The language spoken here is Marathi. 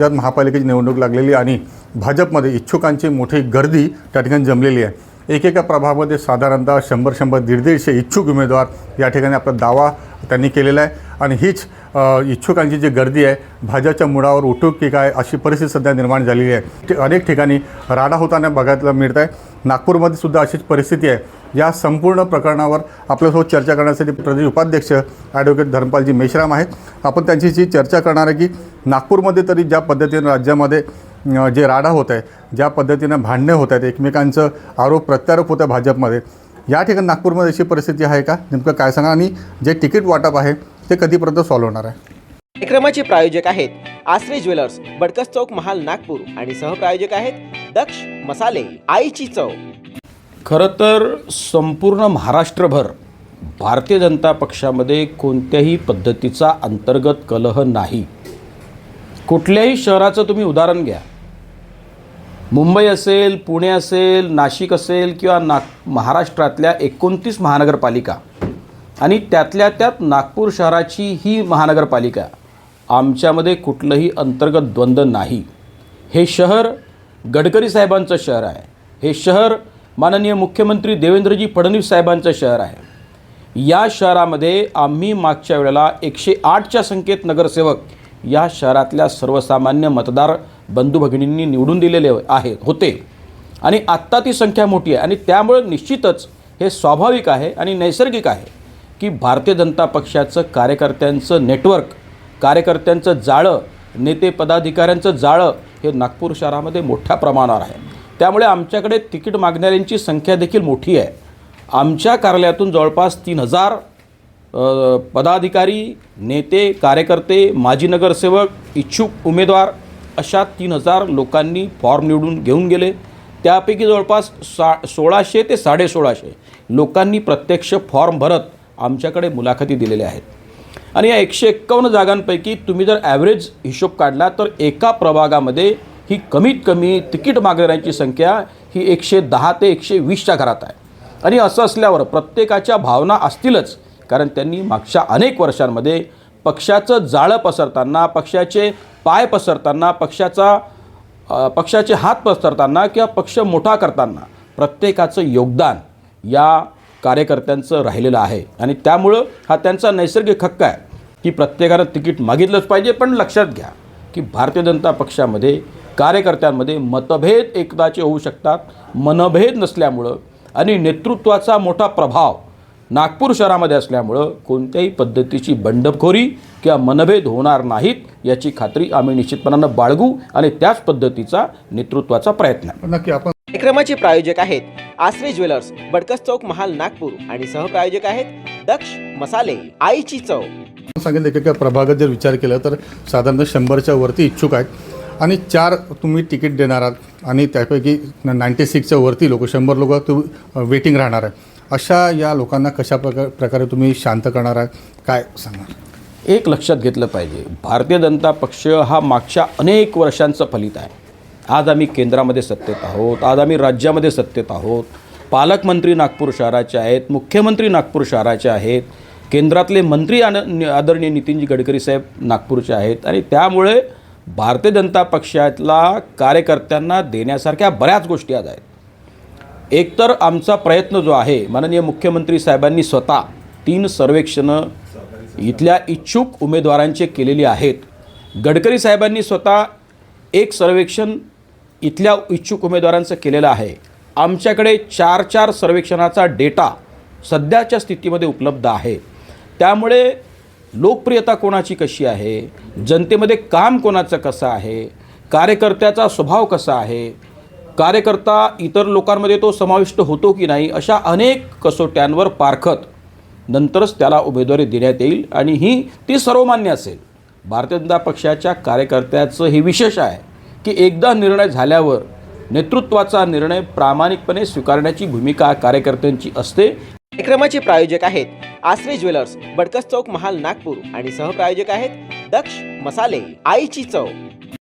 राज्यात महापालिकेची निवडणूक लागलेली आणि भाजपमध्ये इच्छुकांची मोठी गर्दी त्या ठिकाणी जमलेली आहे. एकेका प्रभागामध्ये साधारणतः शंभर शंभर दीड दीडशे इच्छुक उमेदवार या ठिकाणी आपला दावा त्यांनी केलेला आहे. आणि हीच इच्छुकांची जी गर्दी आहे भाजपच्या मुळावर उठूक की काय अशी परिस्थिती सध्या निर्माण झालेली आहे. अनेक ठिकाणी राडा होताना बघायला मिळत आहे नागपूरमध्ये सुद्धा अशीच परिस्थिती आहे. या संपूर्ण प्रकरणावर आपल्यासोबत चर्चा करण्यासाठी प्रदेश उपाध्यक्ष ॲडव्होकेट धर्मपालजी मेश्राम आहेत. आपण त्यांची जी चर्चा करणार आहे की नागपूरमध्ये तरी ज्या पद्धतीनं राज्यामध्ये जे राडा होत आहे ज्या पद्धतीनं भांडणे होत आहेत एकमेकांचं आरोप प्रत्यारोप होत आहे भाजपमध्ये या ठिकाणी नागपूरमध्ये अशी परिस्थिती आहे का? नेमकं काय सांगा? आणि जे तिकीट वाटप आहे ते कधीपर्यंत सॉल्व्ह होणार आहे? कार्यक्रमाचे प्रायोजक आहेत आश्रय ज्वेलर्स बडकस चौक महाल नागपूर आणि सहप्रायोजक आहेत दक्ष मसाले आईची चव. खरं तर संपूर्ण महाराष्ट्रभर भारतीय जनता पक्षामध्ये कोणत्याही पद्धतीचा अंतर्गत कलह नाही. कुठल्याही शहराचं तुम्ही उदाहरण घ्या. मुंबई असेल पुणे असेल नाशिक असेल किंवा नाग महाराष्ट्रातल्या एकोणतीस महानगरपालिका आणि त्यातल्या त्यात नागपूर शहराची ही महानगरपालिका आमच्यामध्ये कुठलंही अंतर्गत द्वंद्व नाही. हे शहर गडकरी साहेबांचं शहर आहे. हे शहर माननीय मुख्यमंत्री देवेंद्रजी फडणवीस साहेबांचं शहर आहे. या शहरामध्ये आम्ही मागच्या वेळेला एकशे आठच्या संख्येत नगरसेवक या शहरातल्या सर्वसामान्य मतदार बंधू भगिनींनी निवडून दिलेले आहे होते. आणि आत्ता ती संख्या मोठी आहे. आणि त्यामुळे निश्चितच हे स्वाभाविक आहे आणि नैसर्गिक आहे की भारतीय जनता पक्षाचं कार्यकर्त्यांचं नेटवर्क कार्यकर्त्यांचं जाळं नेते पदाधिकाऱ्यांचं जाळं हे नागपूर शहरामध्ये मोठ्या प्रमाणावर आहे. त्यामुळे आमच्याकडे तिकीट मागणाऱ्यांची संख्या देखील मोठी आहे. आमच्या कार्यालयातून जवळपास तीन हजार पदाधिकारी नेते कार्यकर्ते माजी नगरसेवक इच्छुक उमेदवार अशा तीन हजार लोकांनी फॉर्म निवडून घेऊन गेले. त्यापैकी जवळपास सा सोळाशे ते साडेसोळाशे लोकांनी प्रत्यक्ष फॉर्म भरत आमच्याकडे मुलाखती दिलेल्या आहेत. आणि या एकशे एक्कावन्न जागांपैकी तुम्ही जर ॲव्हरेज हिशोब काढला तर एका प्रभागामध्ये ही कमीत कमी तिकीट मागणाऱ्यांची संख्या ही एकशे दहा ते एकशे वीसच्या घरात आहे. आणि असं असल्यावर प्रत्येकाच्या भावना असतीलच कारण त्यांनी मागच्या अनेक वर्षांमध्ये पक्षाचं जाळं पसरताना पक्षाचे पाय पसरताना पक्षाचा पक्षाचे हात पसरताना किंवा पक्ष मोठा करताना प्रत्येकाचं योगदान या कार्यकर्त्यांचं राहिलेलं आहे. आणि त्यामुळं हा त्यांचा नैसर्गिक हक्क आहे की प्रत्येकानं तिकीट मागितलंच पाहिजे. पण लक्षात घ्या की भारतीय जनता पक्षामध्ये कार्यकर्त्यांमध्ये मतभेद एकदाचे होऊ शकतात. मनभेद नसल्यामुळं आणि नेतृत्वाचा मोठा प्रभाव नागपूर शहरामध्ये असल्यामुळं कोणत्याही पद्धतीची बंडखोरी किंवा मनभेद होणार नाहीत याची खात्री आम्ही निश्चितपणानं बाळगू आणि त्याच पद्धतीचा नेतृत्वाचा प्रयत्न. आहे नक्की आपण कार्यक्रमाचे प्रायोजक आहेत आश्रय ज्वेलर्स बडकस चौक महाल नागपूर आणि सहप्रायोजक आहेत दक्ष मसाले आईची चव. सांगितलं एकेका प्रभागात जर विचार केला तर साधारणतः शंभरच्या वरती इच्छुक आहेत आणि चार तुम्ही तिकीट देणार आहात आणि त्यापैकी नाईंटी सिक्सच्या वरती लोक शंभर लोक तू वेटिंग राहणार आहे. अशा या लोकांना कशा प्रकार प्रकारे तुम्ही शांत करणार आहात? काय सांगणार एक लक्षात घेतलं पाहिजे. भारतीय जनता पक्ष हा मागच्या अनेक वर्षांचं फलित आहे. आज आम्ही केंद्रामध्ये सत्तेत आहोत आज आम्ही राज्यामध्ये सत्तेत आहोत. पालकमंत्री नागपूर शहराचे आहेत मुख्यमंत्री नागपूर शहराचे आहेत केंद्रातले मंत्री आन आदरणीय नितीनजी गडकरी साहेब नागपूरचे आहेत आणि त्यामुळे भारतीय जनता पक्षातला कार्यकर्त्यांना देण्यासारख्या बऱ्याच गोष्टी आज आहेत. एकतर आमचा प्रयत्न जो आहे माननीय मुख्यमंत्री साहेबांनी स्वतः तीन सर्वेक्षणं इथल्या इच्छुक उमेदवारांचे केलेली आहेत. गडकरी साहेबांनी स्वतः एक सर्वेक्षण इथल्या इच्छुक उमेदवारांचं केलेलं आहे. आमच्याकडे चार चार सर्वेक्षणाचा डेटा सध्याच्या स्थितीमध्ये उपलब्ध आहे. त्यामुळे लोकप्रियता कोणाची कशी आहे? जनतेमध्ये काम कोणाचं कसं आहे? कार्यकर्त्याचा स्वभाव कसा आहे? कार्यकर्ता इतर लोकांमध्ये तो समाविष्ट होतो की नाही अशा अनेक कसोट्यांवर पारखत नंतरच त्याला उमेदवारी देण्यात येईल आणि ही ती सर्वमान्य असेल. भारतीय जनता पक्षाच्या कार्यकर्त्याचं हे विशेष आहे की एकदा निर्णय झाल्यावर नेतृत्वाचा निर्णय प्रामाणिकपणे स्वीकारण्याची भूमिका कार्यकर्त्यांची असते. कार्यक्रमाचे प्रायोजक आहेत आश्रय ज्वेलर्स बडकस चौक महाल नागपूर आणि सहप्रायोजक आहेत दक्ष मसाले आईची चव.